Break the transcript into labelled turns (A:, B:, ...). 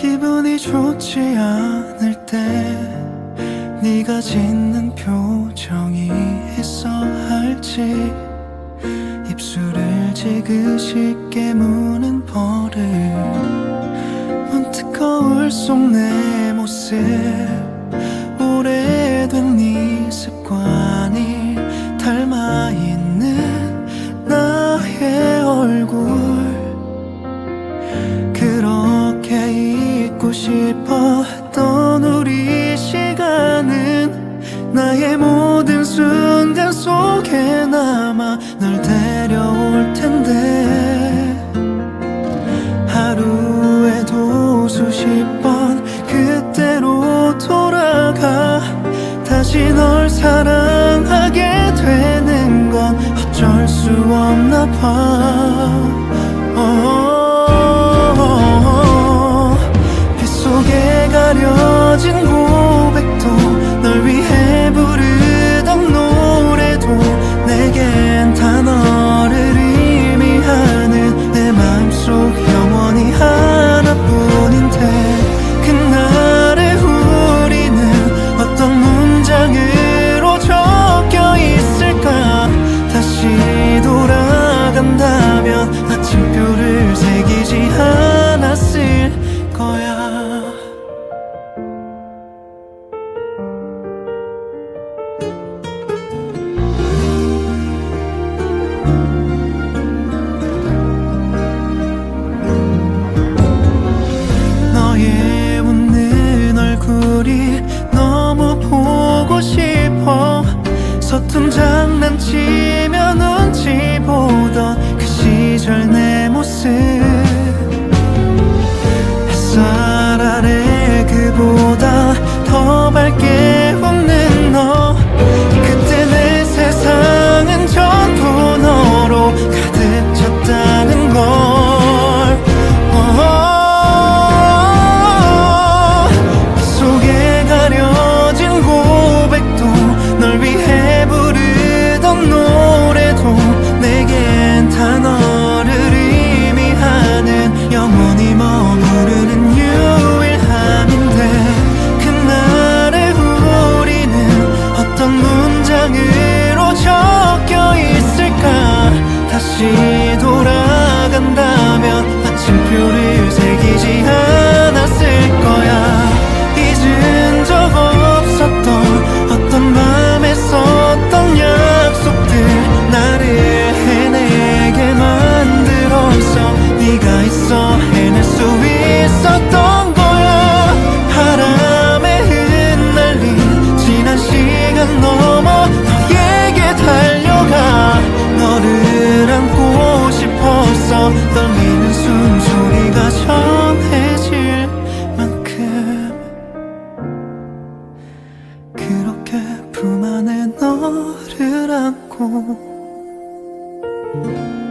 A: 기분이 좋지 않을 때 네가 짓는 표정이 있어 할지 입술을 지그시 깨무는 버릇 문득 거울 속 내 모습 널 데려올 텐데. 하루에도 수십 번 그때로 돌아가. 다시 널 사랑 우리 너무 보고 싶어. 서툰 장난치 thank you